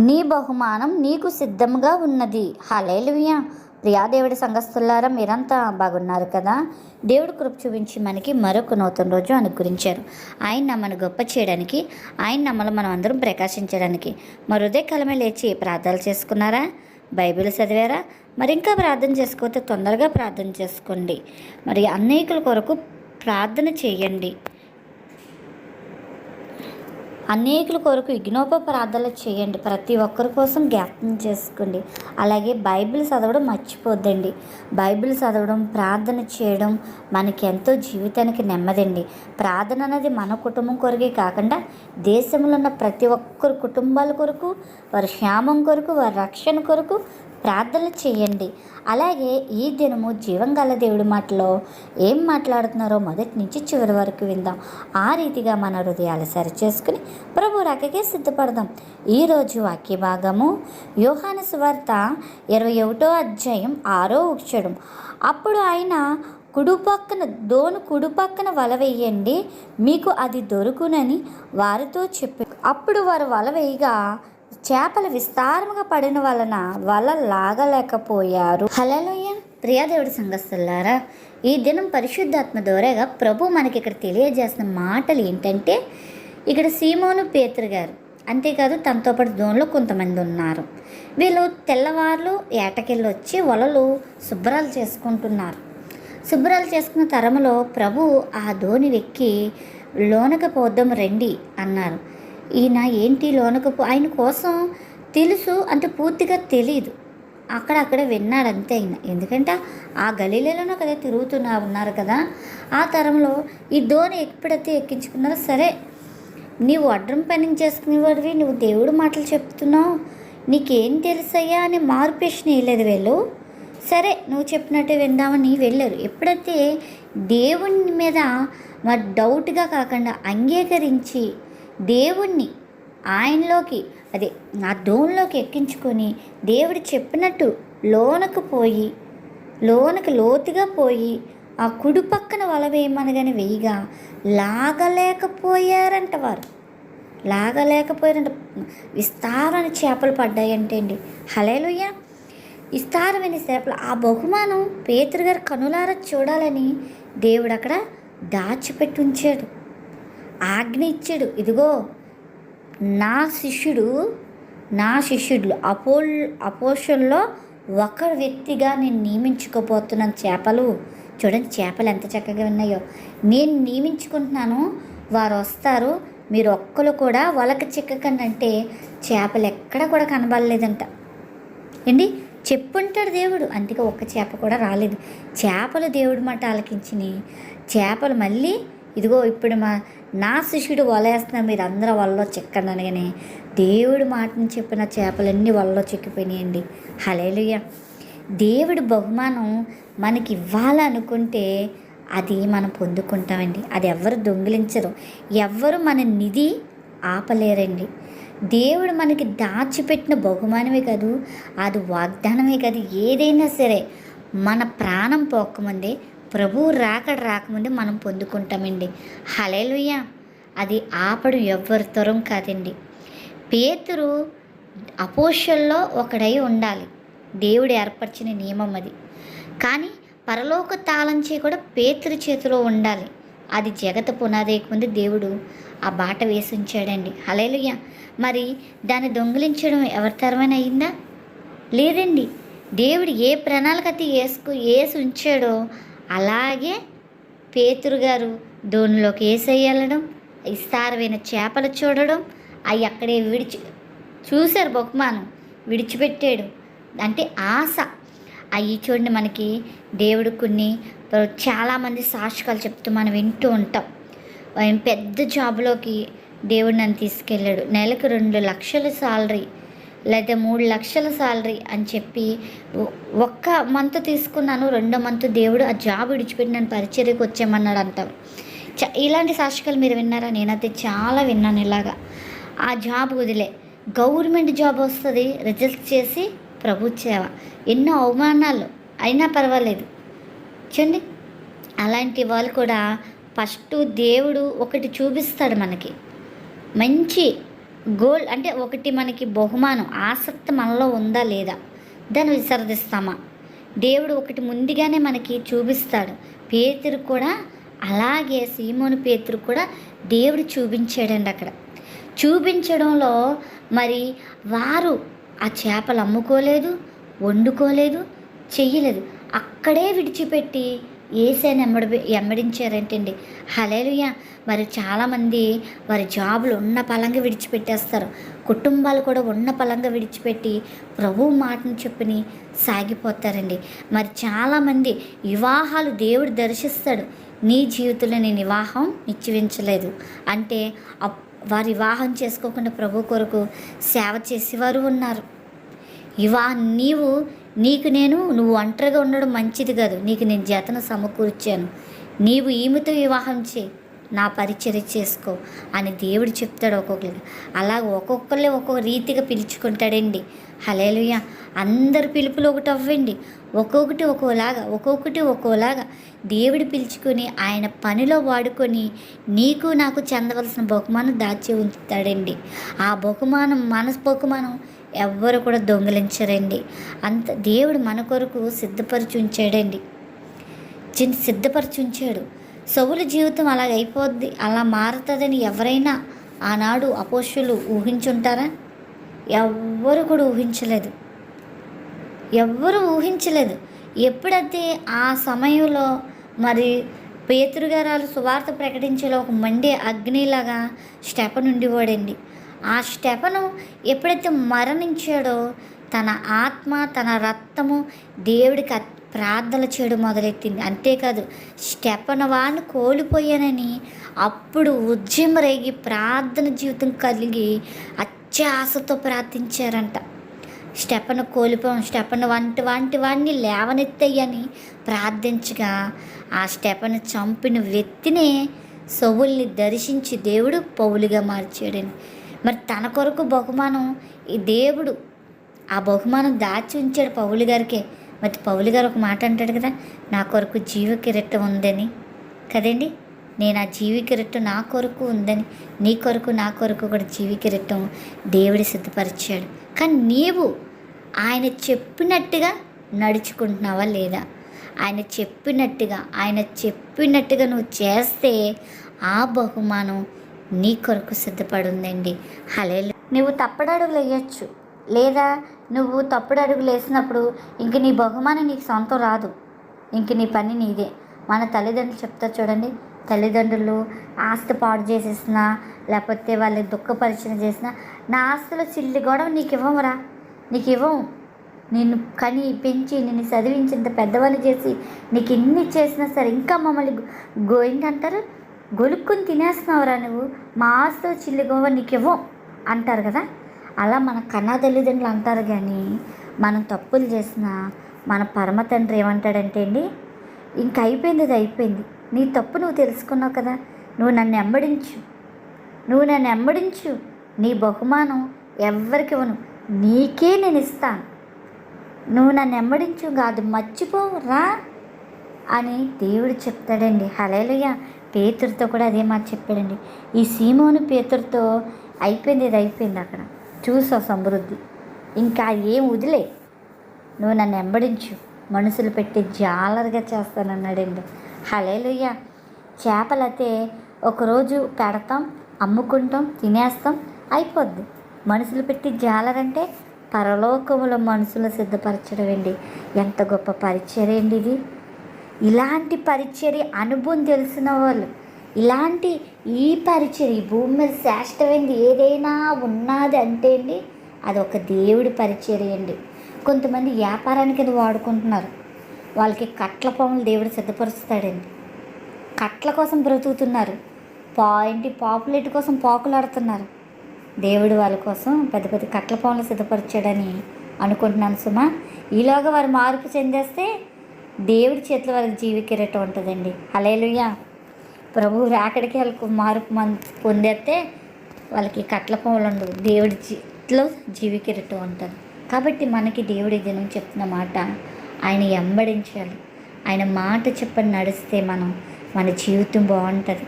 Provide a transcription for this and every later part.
నీ బహుమానం నీకు సిద్ధంగా ఉన్నది. హలేలుయ్య ప్రియా దేవుడి సంఘస్థులారా మీరంతా బాగున్నారు కదా? దేవుడు కృప చూపించి మనకి మరొక నూతన రోజు అనుగ్రహించారు. ఆయన నమ్మను గొప్ప చేయడానికి ఆయన నమ్మలు మనం అందరం ప్రకాశించడానికి మరి ఉదయ లేచి ప్రార్థనలు చేసుకున్నారా? బైబిల్ చదివారా? మరి ఇంకా ప్రార్థన చేసుకోతే తొందరగా ప్రార్థన చేసుకోండి. మరి అనేకుల కొరకు ప్రార్థన చేయండి. అనేకుల కొరకు ఇగ్నోప ప్రార్థనలు చేయండి. ప్రతి ఒక్కరి కోసం జ్ఞాపకం చేసుకోండి. అలాగే బైబిల్ చదవడం మర్చిపోద్దండి. బైబిల్ చదవడం ప్రార్థన చేయడం మనకి ఎంతో జీవితానికి నెమ్మదండి. ప్రార్థన అనేది మన కుటుంబం కొరకే కాకుండా దేశంలో ఉన్న ప్రతి ఒక్కరి కుటుంబాల కొరకు వారి క్షేమం కొరకు వారి రక్షణ కొరకు ప్రార్థనలు చేయండి. అలాగే ఈ దినము జీవంగల దేవుడి మాటలో ఏం మాట్లాడుతున్నారో మొదటి నుంచి చివరి వరకు విందాం. ఆ రీతిగా మన హృదయాలు సరిచేసుకుని ప్రభు రాకకే సిద్ధపడదాం. ఈరోజు వాక్య భాగము యోహాను సువార్త ఇరవై ఒకటో అధ్యాయం ఆరో ఉక్షడం అప్పుడు ఆయన కుడుపక్కన దోను కుడిపక్కన వల వేయండి మీకు అది దొరుకునని వారితో చెప్పి అప్పుడు వారు వల వేయగా చేపలు విస్తారముగా పడిన వలన వల లాగలేకపోయారు. హలలోయ ప్రియాదేవుడి సంఘస్థులారా ఈ దినం పరిశుద్ధాత్మ ద్వారాగా ప్రభు మనకి ఇక్కడ తెలియజేసిన మాటలు ఏంటంటే ఇక్కడ సీమోను పేతురు గారు అంతేకాదు తనతో పాటు దోనిలో కొంతమంది ఉన్నారు. వీళ్ళు తెల్లవార్లు ఏటకెళ్ళి వచ్చి వలలు శుభ్రాలు చేసుకుంటున్నారు. శుభ్రాలు చేసుకున్న తరములో ప్రభు ఆ ధోని వెక్కి లోనక పోద్దాం రండి అన్నారు. ఈయన ఏంటి లోనకపో ఆయన కోసం తెలుసు అంటే పూర్తిగా తెలియదు అక్కడక్కడ విన్నాడు అంతే ఆయన ఎందుకంటే ఆ గలీలలో కదా తిరుగుతున్నా ఉన్నారు కదా ఆ తరంలో ఈ దోణి ఎప్పుడైతే ఎక్కించుకున్నారో సరే నీవు వడ్రం పని చేసుకునేవాడివి నువ్వు దేవుడు మాటలు చెప్తున్నావు నీకేం తెలుసయ్యా అని మార్పేషన్ వేయలేదు వీళ్ళు. సరే నువ్వు చెప్పినట్టే విందామని వెళ్ళారు. ఎప్పుడైతే దేవుని మీద మరి డౌట్గా కాకుండా అంగీకరించి దేవుణ్ణి ఆయనలోకి అదే ఆ దోణిలోకి ఎక్కించుకొని దేవుడు చెప్పినట్టు లోనకు పోయి లోనకు లోతుగా పోయి ఆ కుడి పక్కన వల వేయమనగానే వేయగా లాగలేకపోయారంట వారు. లాగలేకపోయారంట. విస్తారమైన చేపలు పడ్డాయంటే అండి హలేలుయ్య విస్తారమైన చేపలు. ఆ బహుమానం పేతురు గారు కనులారా చూడాలని దేవుడు అక్కడ దాచిపెట్టి ఉంచాడు ఆజ్ఞ ఇచ్చాడు. ఇదిగో నా శిష్యుడు నా శిష్యుడు అపోల్ అపోషల్లో ఒక వ్యక్తిగా నేను నియమించుకోబోతున్నాను. చేపలు చూడండి చేపలు ఎంత చక్కగా ఉన్నాయో. నేను నియమించుకుంటున్నాను వారు వస్తారు మీరు ఒక్కరు కూడా వలక చిక్కకండి అంటే చేపలు ఎక్కడ కూడా కనబడలేదంట. ఏంటి? చెప్పుంటాడు దేవుడు. అందుకే ఒక్క చేప కూడా రాలేదు. చేపలు దేవుడి మాట ఆలకించినాయి చేపలు మళ్ళీ ఇదిగో ఇప్పుడు మా నా శిష్యుడు వలేస్తున్నా మీరు అందరూ వలలో చిక్కండి అనగానే దేవుడి మాటని చెప్పిన చేపలన్నీ వలలో చిక్కిపోయినాయండి. హలేలుయ్య దేవుడు బహుమానం మనకి ఇవ్వాలనుకుంటే అది మనం పొందుకుంటామండి. అది ఎవరు దొంగిలించరు. ఎవ్వరు మన నిధి ఆపలేరండి. దేవుడు మనకి దాచిపెట్టిన బహుమానమే కాదు అది వాగ్దానమే కాదు. ఏదైనా సరే మన ప్రాణం పోకముందే ప్రభువు రాకడ రాకముందే మనం పొందుకుంటామండి. హలేలుయ్య అది ఆపడం ఎవ్వరి తరం కాదండి. పేతురు అపోషల్లో ఒకడై ఉండాలి. దేవుడు ఏర్పరిచిన నియమం అది. కానీ పరలోక తాళంచి కూడా పేతురు చేతిలో ఉండాలి. అది జగత పునాదేయకముందు దేవుడు ఆ బాట వేసి ఉంచాడండి హలేలుయ్య మరి దాన్ని దొంగిలించడం ఎవరి తరమైన అయిందా? లేదండి. దేవుడు ఏ ప్రణాళికత వేసుకు వేసి ఉంచాడో అలాగే పేతురు గారు దోణిలోకి వేసేయడం విస్తారమైన చేపలు చూడడం అవి అక్కడే విడిచి చూశారు బహుమానం విడిచిపెట్టాడు. అంటే ఆశ. అవి చూడండి మనకి దేవుడు కొన్ని చాలామంది సాక్షికాలు చెప్తూ మనం వింటూ ఉంటాం. ఆయన పెద్ద జాబ్లోకి దేవుడు నన్ను తీసుకెళ్ళాడు. నెలకు రెండు లక్షల సాలరీ. లేదా మూడు లక్షల శాలరీ అని చెప్పి ఒక్క మంత్ తీసుకున్నాను రెండో మంత్ దేవుడు ఆ జాబ్ విడిచిపెట్టి నన్ను పరిచర్యకు వచ్చామన్నాడు అంటాం చ ఇలాంటి సాక్షికలు మీరు విన్నారా? నేనైతే చాలా విన్నాను ఇలాగా. ఆ జాబ్ వదిలే. గవర్నమెంట్ జాబ్ వస్తుంది రిజల్ట్ చేసి ప్రభు సేవ. ఎన్నో అవమానాలు అయినా పర్వాలేదు. చూడండి అలాంటి వాళ్ళు కూడా ఫస్ట్ దేవుడు ఒకటి చూపిస్తాడు మనకి. మంచి గోల్ అంటే ఒకటి మనకి బహుమానం ఆసక్తి మనలో ఉందా లేదా? దాన్ని విసర్దిస్తామా దేవుడు ఒకటి ముందుగానే మనకి చూపిస్తాడు. పేతురు కూడా అలాగే సీమోను పేతురు కూడా దేవుడు చూపించాడండి అక్కడ. చూపించడంలో మరి వారు ఆ చేపలు అమ్ముకోలేదు వండుకోలేదు చెయ్యలేదు. అక్కడే విడిచిపెట్టి ఏసైని ఎమ్మడి ఎమ్మడించారంటండి? హలేలుయ మరి చాలామంది వారి జాబులు ఉన్న పలంగా విడిచిపెట్టేస్తారు. కుటుంబాలు కూడా ఉన్న పలంగా విడిచిపెట్టి ప్రభు మాటను చెప్పిని సాగిపోతారండి. మరి చాలామంది వివాహాలు దేవుడు దర్శిస్తాడు. నీ జీవితంలో నేను వివాహం నిశ్చయించలేదు. అంటే అప్- వారు వివాహం చేసుకోకుండా ప్రభు కొరకు సేవ చేసేవారు ఉన్నారు. ఇవా నీవు నీకు నేను నువ్వు ఒంటరిగా ఉండడం మంచిది కాదు. నీకు నేను జతను సమకూర్చాను. నీవు ఈమెతో వివాహం చేయి. నా పరిచర్య చేసుకో అని దేవుడు చెప్తాడు ఒక్కొక్కరికి. అలా ఒక్కొక్కళ్ళే ఒక్కొక్క రీతిగా పిలుచుకుంటాడండి. హలేలుయ అందరి పిలుపులు ఒకటి అవ్వండి. ఒక్కొక్కటి ఒక్కోలాగా ఒక్కొక్కటి ఒక్కోలాగా దేవుడు పిలుచుకొని ఆయన పనిలో వాడుకొని నీకు నాకు చెందవలసిన బహుమానం దాచి ఉంచుతాడండి. ఆ బహుమానం మనసు బహుమానం ఎవ్వరు కూడా దొంగిలించరండి. అంత దేవుడు మన కొరకు సిద్ధపరిచి ఉంచాడండి చిన్న సిద్ధపరిచి ఉంచాడు సౌల జీవితం అలాగ అయిపోద్ది అలా మారుతుందని ఎవరైనా ఆనాడు అపోషులు ఊహించుంటారా? ఎవ్వరు కూడా ఊహించలేదు. ఎవ్వరు ఊహించలేదు. ఎప్పుడైతే ఆ సమయంలో మరి పేతురుగారాలు సువార్త ప్రకటించేలో ఒక మండే అగ్నిలాగా స్టెపన్ ఉండిపోడండి ఆ స్టెపను ఎప్పుడైతే మరణించాడో తన ఆత్మ తన రక్తము దేవుడికి అత్- చేయడం మొదలెట్టింది. అంతేకాదు స్టెపన వాడిని కోల్పోయానని అప్పుడు ఉద్యమ రేగి ప్రార్థన జీవితం కలిగి అత్యాశతో ప్రార్థించారంట. స్టెపను కోల్పోయాం స్టెపను వంటి వంటి వాడిని లేవనెత్తయ్యని ప్రార్థించగా ఆ స్టెపను చంపిన వ్యక్తినే సవుల్ని దర్శించి దేవుడు పౌలుగా మార్చాడని. మరి తన కొరకు బహుమానం ఈ దేవుడు. ఆ బహుమానం దాచి ఉంచాడు పౌలు గారికే. మరి పౌలు గారు ఒక మాట అంటాడు కదా నా కొరకు జీవ కిరీటం ఉందని. కదండి? నేను ఆ జీవి కిరీటం నా కొరకు ఉందని నీ కొరకు నా కొరకు కూడా జీవి కిరీటం దేవుడి సిద్ధపరిచాడు. కానీ నీవు ఆయన చెప్పినట్టుగా నడుచుకుంటున్నావా లేదా? ఆయన చెప్పినట్టుగా ఆయన చెప్పినట్టుగా నువ్వు చేస్తే ఆ బహుమానం నీ కొరకు సిద్ధపడుందండి. హలే నువ్వు తప్పడడుగులు వేయచ్చు. లేదా నువ్వు తప్పుడు అడుగులు వేసినప్పుడు ఇంక నీ బహుమానం నీకు సొంతం రాదు. ఇంక నీ పని నీదే. మన తల్లిదండ్రులు చెప్తా చూడండి. తల్లిదండ్రులు ఆస్తి పాడు చేసేసినా లేకపోతే వాళ్ళని దుఃఖపరిచయం చేసినా నా ఆస్తుల చిల్లి గొడవ నీకు ఇవ్వమురా. నీకు ఇవ్వం నిన్ను కని పెంచి నిన్ను చదివించేంత పెద్దవాళ్ళు చేసి నీకు ఎన్ని చేసినా సరే ఇంకా మమ్మల్ని గోయింగ్ అంటారు గొలుక్కుని తినేస్తున్నావురా నువ్వు. మా ఆస్తో చిల్లి నీకివ్వం అంటారు కదా. అలా మన కన్నా తల్లిదండ్రులు అంటారు కానీ మనం తప్పులు చేసినా మన పరమ తండ్రి ఏమంటాడంటే అండి ఇంక అయిపోయింది అది అయిపోయింది. నీ తప్పు నువ్వు తెలుసుకున్నావు కదా. నువ్వు నన్ను ఎంబడించు నువ్వు నన్ను ఎంబడించు నీ బహుమానం ఎవరికి ఇవ్వను. నీకే నేను ఇస్తాను. నువ్వు నన్ను ఎంబడించు కాదు మర్చిపోవు రా అని దేవుడు చెప్తాడండి. హలేలుయ పేతురుతో కూడా అదే మాట చెప్పాడండి. ఈ సీమోను పేతురుతో అయిపోయింది ఇది అయిపోయింది అక్కడ. చూసావు సమృద్ధి. ఇంకా ఏం వదిలే. నువ్వు నన్ను వెంబడించు. మనుషులు పెట్టి జాలరుగా చేస్తానన్నాడండి. హలేలుయ్య చేపలైతే ఒకరోజు పెడతాం అమ్ముకుంటాం తినేస్తాం అయిపోద్ది. మనుషులు పెట్టి జాలరంటే పరలోకముల మనుషులు సిద్ధపరచడం అండి ఎంత గొప్ప పరిచయం అండి ఇది. ఇలాంటి పరిచర్య అనుభవం తెలిసిన వాళ్ళు ఇలాంటి ఈ పరిచర్య ఈ భూమి మీద శ్రేష్టమైంది ఏదైనా ఉన్నది అంటే అండి అది ఒక దేవుడి పరిచర్య అండి. కొంతమంది వ్యాపారానికి అది వాడుకుంటున్నారు. వాళ్ళకి కట్ల పాములు దేవుడు సిద్ధపరుస్తాడండి. కట్ల కోసం బ్రతుకుతున్నారు. పా ఇంటి పాపులేట్ కోసం పాకులాడుతున్నారు. దేవుడు వాళ్ళ కోసం పెద్ద పెద్ద కట్ల పాములు సిద్ధపరిచాడని అనుకుంటున్నాను సుమా. ఈలోగా వారు మార్పు చెందేస్తే దేవుడి చేతిలో వాళ్ళకి జీవి కిరీటం ఉంటుందండి. హలేలుయ్యా ప్రభు రాకడికి వాళ్ళకు మార్పు మన పొందేస్తే వాళ్ళకి కట్ల పనులు ఉండవు. దేవుడి చేతిలో జీవి కిరీటం ఉంటుంది. కాబట్టి మనకి దేవుడి దినం చెప్తున్న మాట ఆయన ఎంబడించాలి. ఆయన మాట చెప్పని నడిస్తే మనం మన జీవితం బాగుంటుంది.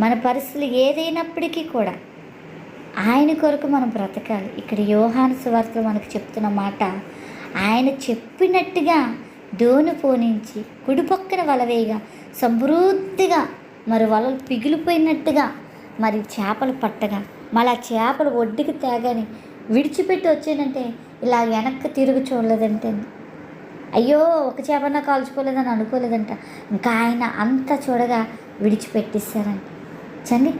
మన పరిస్థితులు ఏదైనప్పటికీ కూడా ఆయన కొరకు మనం బ్రతకాలి. ఇక్కడ యోహాను సువార్తలో మనకు చెప్తున్న మాట ఆయన చెప్పినట్టుగా డోను పోనించి కుడిపక్కన వలవేయగా సమృద్ధిగా మరి వలలు పిగిలిపోయినట్టుగా మరి చేపలు పట్టగా. మళ్ళీ ఆ చేపలు ఒడ్డుకి తేగాని విడిచిపెట్టి వచ్చానంటే ఇలా వెనక్కి తిరుగు చూడలేదంటే. అయ్యో ఒక చేపన్నా కాల్చుకోలేదని అనుకోలేదంట. ఇంకా ఆయన అంతా చూడగా విడిచిపెట్టేశారంట. చండి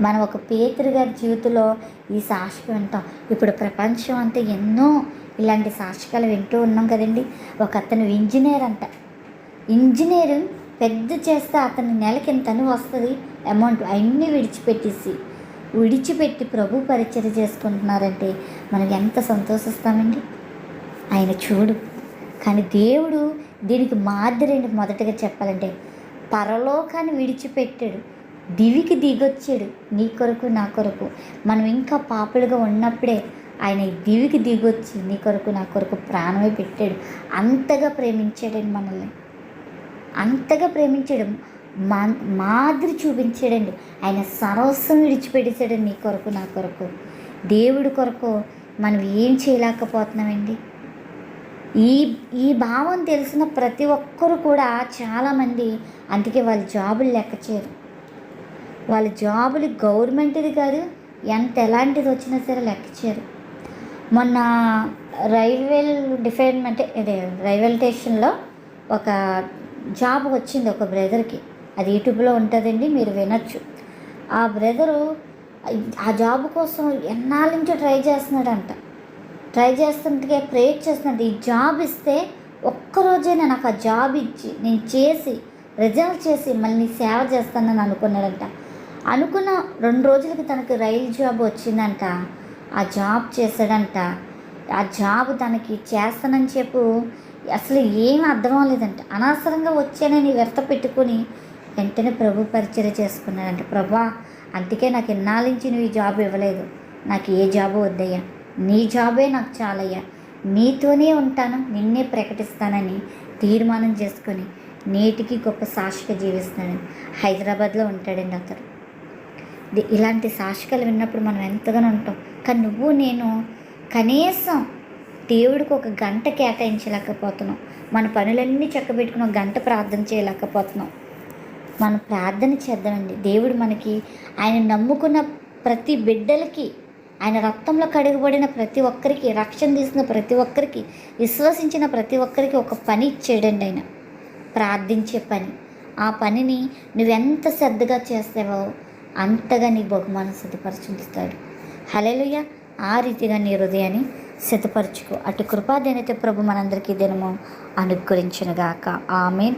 మనం ఒక పేతురు గారి జీవితంలో ఈ సాక్షి వింటాం. ఇప్పుడు ప్రపంచం అంతా ఎన్నో ఇలాంటి సాక్షికాలు వింటూ ఉన్నాం కదండి. ఒక అతను ఇంజనీర్ అంట. ఇంజనీర్ పెద్ద చేస్తే అతని నెలకి ఇంతని వస్తుంది? అమౌంట్ అన్నీ విడిచిపెట్టేసి. విడిచిపెట్టి ప్రభు పరిచయం చేసుకుంటున్నారంటే మనం ఎంత సంతోషిస్తామండి. ఆయన చూడు. కానీ దేవుడు దీనికి మాదిరిని మొదటగా చెప్పాలంటే. పరలోకాన్ని విడిచిపెట్టాడు. దివికి దిగొచ్చాడు. నీ కొరకు నా కొరకు. మనం ఇంకా పాపులుగా ఉన్నప్పుడే ఆయన ఈ దివికి దిగొచ్చి నీ కొరకు నా కొరకు ప్రాణమే పెట్టాడు. అంతగా ప్రేమించాడండి మనల్ని. అంతగా ప్రేమించాడు. మా మాదిరి చూపించాడండి. ఆయన సరస్వం విడిచిపెట్టేశాడండి నీ కొరకు నా కొరకు. దేవుడి కొరకు మనం ఏం చేయలేకపోతున్నామండి? ఈ ఈ భావం తెలిసిన ప్రతి ఒక్కరు కూడా చాలామంది అందుకే వాళ్ళ జాబులు లెక్క చేయరు. వాళ్ళ జాబులు గవర్నమెంట్ది కాదు ఎంత ఎలాంటిది వచ్చినా సరే లెక్క చేయరు. మొన్న రైల్వే డిపార్ట్మెంట్ ఇది రైల్వే స్టేషన్లో ఒక జాబ్ వచ్చింది ఒక బ్రదర్కి. అది యూట్యూబ్లో ఉంటుందండి మీరు వినొచ్చు. ఆ బ్రదరు ఆ జాబ్ కోసం ఎన్నాళ్ళ నుంచి ట్రై చేస్తున్నాడంట. ట్రై చేస్తుంటే ప్రేయర్ చేస్తున్నాడు. ఈ జాబ్ ఇస్తే ఒక్కరోజే నాకు ఆ జాబ్ ఇచ్చి నేను చేసి రిజల్ట్ చేసి మళ్ళీ నీ సేవ చేస్తానని అనుకున్నాడంట. అనుకున్న రెండు రోజులకి తనకు రైలు జాబ్ వచ్చిందంట. ఆ జాబ్ చేశాడంట. ఆ జాబ్ తనకి చేస్తానని చెప్పు. అసలు ఏం అర్థం అవ్వలేదంట. అనవసరంగా వచ్చానని వ్యర్థ పెట్టుకొని వెంటనే ప్రభు పరిచయం చేసుకున్నాడంట. ప్రభా అందుకే నాకు ఇన్నాళ్ళించి నువ్వు ఈ జాబ్ ఇవ్వలేదు. నాకు ఏ జాబు వద్దయ్యా? నీ జాబే నాకు చాలయ్యా. నీతోనే ఉంటాను. నిన్నే ప్రకటిస్తానని తీర్మానం చేసుకొని నేటికి గొప్ప సాక్షిగా జీవిస్తున్నాడు హైదరాబాద్లో ఉంటాడండి అతడు ఇలాంటి సాక్షికలు విన్నప్పుడు మనం ఎంతగానో ఉంటాం. కానీ నువ్వు నేను కనీసం దేవుడికి ఒక గంట కేటాయించలేకపోతున్నాం. మన పనులన్నీ చక్కబెట్టుకుని ఒక గంట ప్రార్థన చేయలేకపోతున్నాం. మనం ప్రార్థన చేద్దామండి. దేవుడు మనకి ఆయన నమ్ముకున్న ప్రతి బిడ్డలకి ఆయన రక్తంలో కడుగుబడిన ప్రతి ఒక్కరికి రక్షణ తీసిన ప్రతి ఒక్కరికి విశ్వసించిన ప్రతి ఒక్కరికి ఒక పని ఇచ్చాడండి ఆయన. ప్రార్థించే పని. ఆ పనిని నువ్వెంత శ్రద్ధగా చేస్తావో అంతగా నీ బహుమానం సిద్ధపరచుతాడు హలేలుయ్య ఆ రీతిగా నీ హృదయాన్ని సిద్ధపరచుకో. అటు కృపాదేనైతే ప్రభు మనందరికీ దినము అనుగ్రహించునుగాక. ఆమెన్.